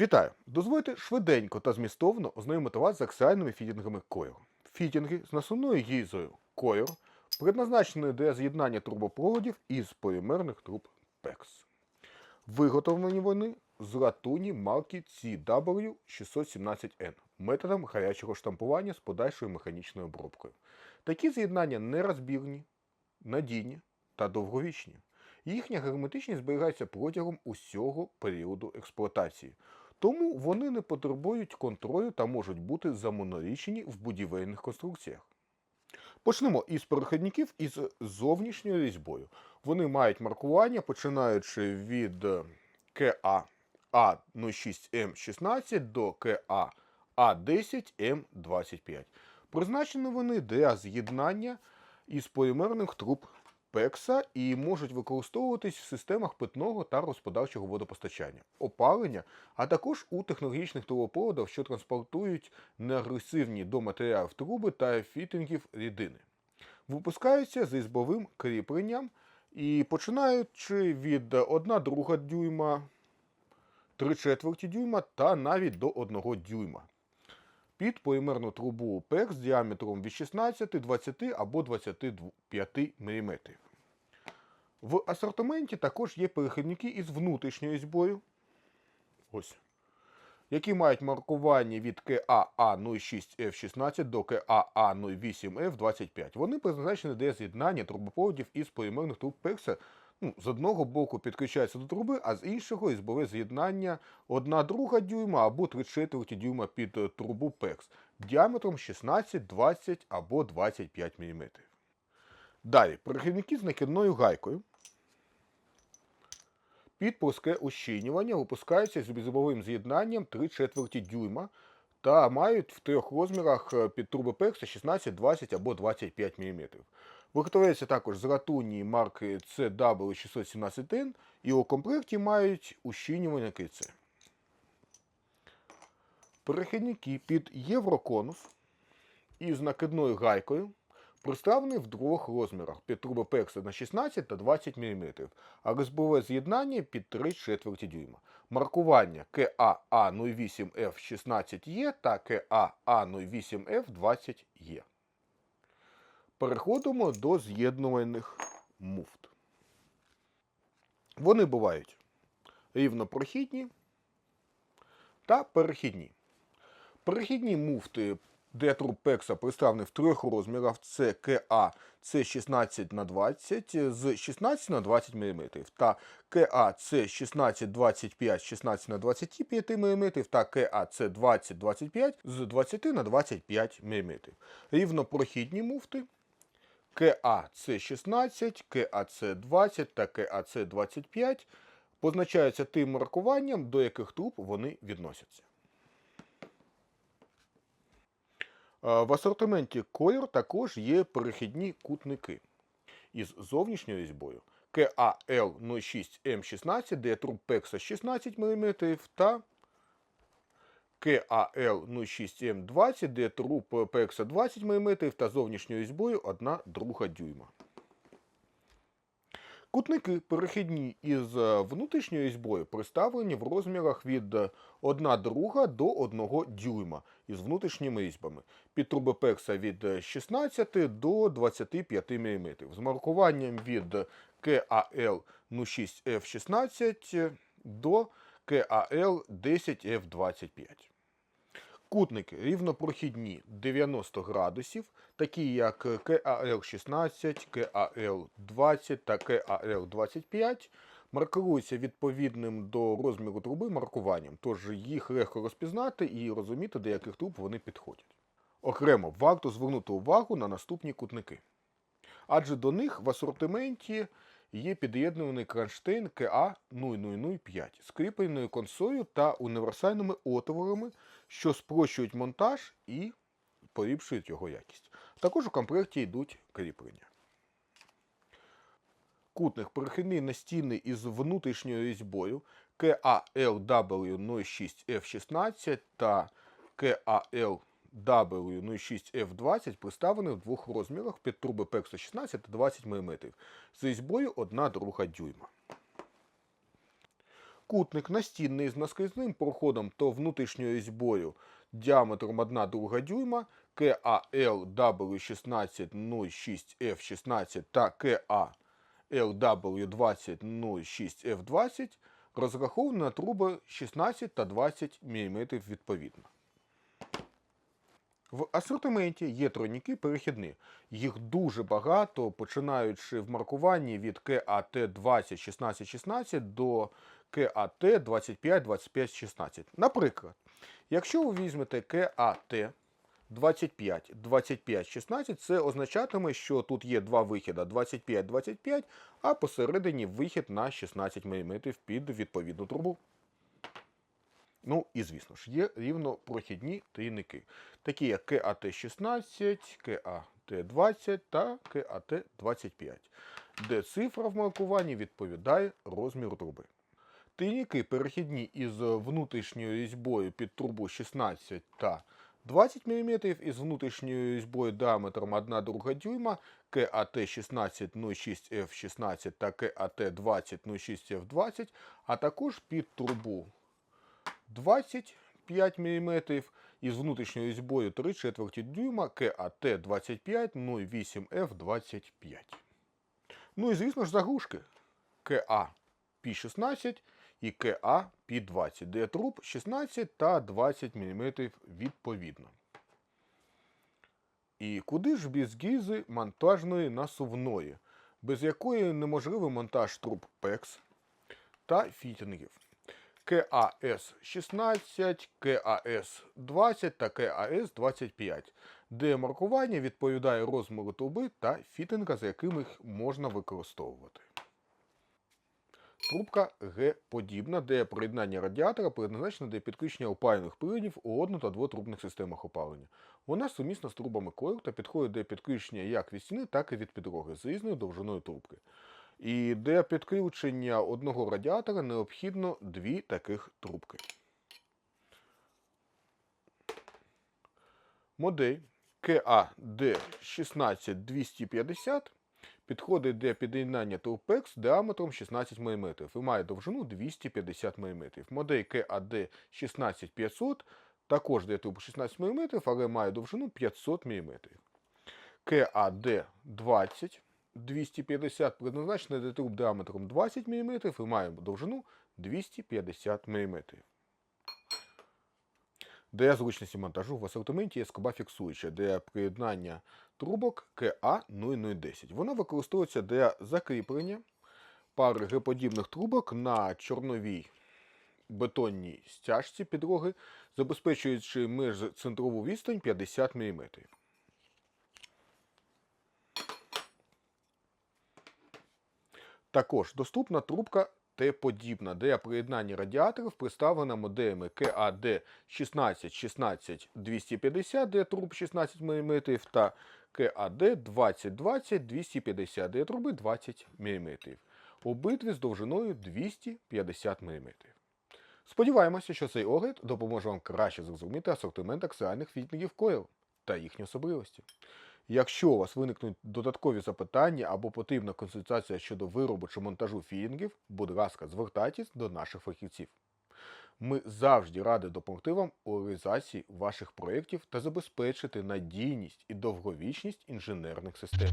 Вітаю! Дозвольте швиденько та змістовно ознайомити вас з аксіальними фітінгами Coil. Фітінги з насувною гільзою Coil предназначені для з'єднання трубопроводів із полімерних труб PEX. Виготовлені вони з латуні марки CW617N методом гарячого штампування з подальшою механічною обробкою. Такі з'єднання нерозбірні, надійні та довговічні. Їхня герметичність зберігається протягом усього періоду експлуатації, тому вони не потребують контролю та можуть бути замонолічені в будівельних конструкціях. Почнемо із перехідників із зовнішньою різьбою. Вони мають маркування, починаючи від КА А06М16 до КА А10М25. Призначені вони для з'єднання із полімерних труб пекса і можуть використовуватись в системах питного та господарчого водопостачання, опалення, а також у технологічних трубопроводах, що транспортують неагресивні до матеріалів труби та фітингів рідини. Випускаються з різьбовим кріпленням і починаючи від 1 друга дюйма, 3 четверті дюйма та навіть до 1 дюйма. Під полімерну трубу ПЕК з діаметром від 16, 20 або 25 мм. В асортименті також є перехідники із внутрішньою різьбою, ось, які мають маркування від КАА06F16 до КАА08F25. Вони призначені для з'єднання трубопроводів із полімерних труб пекса. Ну, з одного боку підключається до труби, а з іншого різьбове з'єднання 1 друга дюйма або 3 четверті дюйма під е, трубу PEX діаметром 16, 20 або 25 мм. Далі, перехідники з накидною гайкою під плоске ущільнювання випускаються з різьбовим з'єднанням 3 четверті дюйма та мають в трьох розмірах е, під PEX 16, 20 або 25 мм. Виготовляється також з латунні марки CW617N і у комплекті мають ущільнювання кільце. Перехідники під євроконус із накидною гайкою представлені в двох розмірах під труби пекса на 16 та 20 мм, а різьбове з'єднання під 3 четверті дюйма. Маркування КАА08F16E та КАА08F20E. Переходимо до з'єднувальних муфт. Вони бувають рівнопрохідні та перехідні. Перехідні муфти для труб пекса представлені в трьох розмірах. Це КА це 16 на 20 з 16 на 20 мм та КА це 16 25 16 на 25 мм та КА це 20 25 з 20 на 25 мм. Рівнопрохідні муфти КАЦ 16, КАЦ 20 та КАЦ 25 позначаються тим маркуванням, до яких труб вони відносяться. В асортименті колір також є перехідні кутники із зовнішньою різьбою КАЛ 06 М16, де труб пекса 16 мм та КАЛ 06М20, де труб пекса 20 мм та зовнішньою різьбою 1 друга дюйма. Кутники перехідні із е, внутрішньою різьбою представлені в розмірах від 1 друга до 1 дюйма із внутрішніми різьбами. Під труби пекса від 16 до 25 мм. З маркуванням від КАЛ 06F16 до КАЛ 10F25. Кутники рівнопрохідні 90 градусів, такі як КАЛ-16, КАЛ-20 та КАЛ-25, маркуються відповідним до розміру труби маркуванням, тож їх легко розпізнати і розуміти, до яких труб вони підходять. Окремо варто звернути увагу на наступні кутники. Адже до них в асортименті є під'єднаний кронштейн КА 0005 з кріпленою консолью та універсальними отворами, що спрощують монтаж і поліпшують його якість. Також у комплекті йдуть кріплення. Кутник перехідний настінний із внутрішньою різьбою KALW06F16 та KAL W06F20 представлений в двох розмірах під труби PEX 16 та 20 мм з різьбою 1 друга дюйма. Кутник настінний з наскрізним проходом та внутрішньою різьбою діаметром 1 друга дюйма KALW1606F16 та KALW2006F20 розраховані на труби 16 та 20 мм відповідно. В асортименті є тройники перехідні. Їх дуже багато, починаючи в маркуванні від КАТ 20 16 16 до КАТ 25 25 16. Наприклад, якщо ви візьмете КАТ 25 25 16, це означатиме, що тут є два вихіда 25 25, а посередині вихід на 16 мм під відповідну трубу. Ну і звісно ж, є рівнопрохідні трійники, такі як КАТ-16, КАТ-20 та КАТ-25, де цифра в маркуванні відповідає розміру труби. Трійники перехідні із внутрішньою різьбою під трубу 16 та 20 мм із внутрішньою різьбою діаметром 1 друга дюйма КАТ-1606F16 та КАТ-2006F20, а також під трубу 25 мм із внутрішньою різьбою 3 четверті дюйма КАТ 25 08F 25. Ну і звісно ж заглушки КА P16 і КА P20, де труб 16 та 20 мм відповідно. І куди ж без гізи монтажної насувної, без якої неможливий монтаж труб PEX та фітінгів. КАС-16, КАС-20 та КАС-25, де маркування відповідає розміру труби та фітинга, за якими їх можна використовувати. Трубка Г-подібна, де приєднання радіатора предназначено для підключення опалювальних приладів у одну- та двотрубних системах опалення. Вона сумісна з трубами койл та підходить для підключення як від стіни, так і від підлоги з різною довжиною трубки. І для підключення одного радіатора необхідно дві таких трубки. Модель KAD16250 підходить для під'єднання турпекс діаметром 16 мм і має довжину 250 мм. Модель KAD16500 також для труб 16 мм, але має довжину 500 мм. KAD20 250 предназначена для труб діаметром 20 мм і має довжину 250 мм. Для зручності монтажу в асортименті є скоба фіксуюча для приєднання трубок КА0010. Вона використовується для закріплення пари Г-подібних трубок на чорновій бетонній стяжці підлоги, забезпечуючи міжцентрову відстань 50 мм. Також доступна трубка Т-подібна, де приєднання радіаторів представлена моделями КАД 1616 250 де труб 16 мм та КАД 2020 250 де труби 20 мм. Обидві з довжиною 250 мм. Сподіваємося, що цей огляд допоможе вам краще зрозуміти асортимент аксіальних фітінгів койл та їхні особливості. Якщо у вас виникнуть додаткові запитання або потрібна консультація щодо виробу чи монтажу філінгів, будь ласка, звертайтесь до наших фахівців. Ми завжди раді допомогти вам у реалізації ваших проєктів та забезпечити надійність і довговічність інженерних систем.